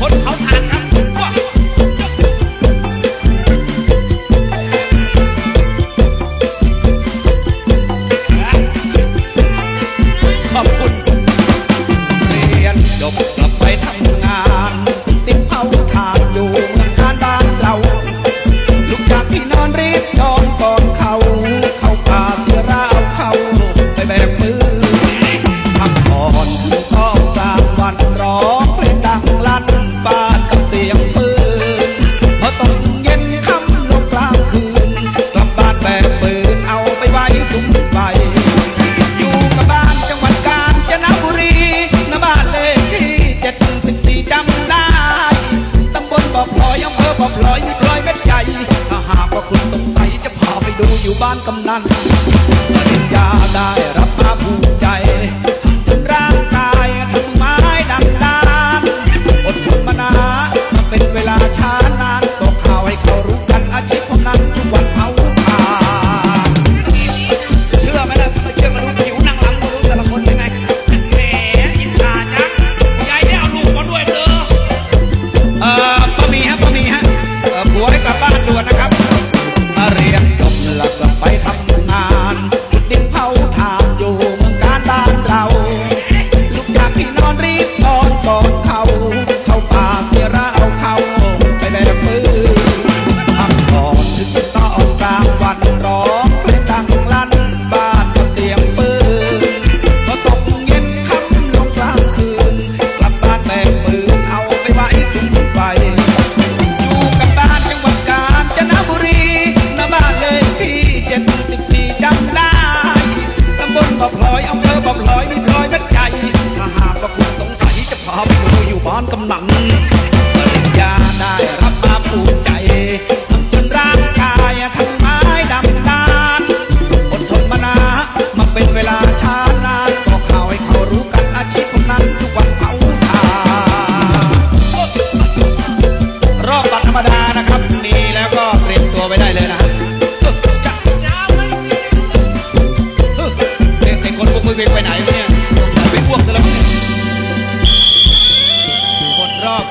คนเขาทานครับขอบคุณเรียนจบ ว่พลอยมีพลอยเม็ดใหญ่ ถ้าหากว่าคุณสงสัยจะพาไปดูอยู่บ้านกำนันปริญญาได้รับมาภูมิใจ อบครัวอยู่บ้านกำนันปริญญาได้รับมาภูมิใจทำจนร่างกายทั้งไม้ดำนานอดทนมานามาเป็นเวลาช้านานก็ข่าวให้เขารู้กันอาชีพของนั้นทุกวันเผาทารอบบัตรธรรมดานะครับนี่แล้วก็เตรียมตัวไปได้เลยนะเด็กคนพวกมึงไปไหนเนี่ยไปพวกแต่ละ รอบ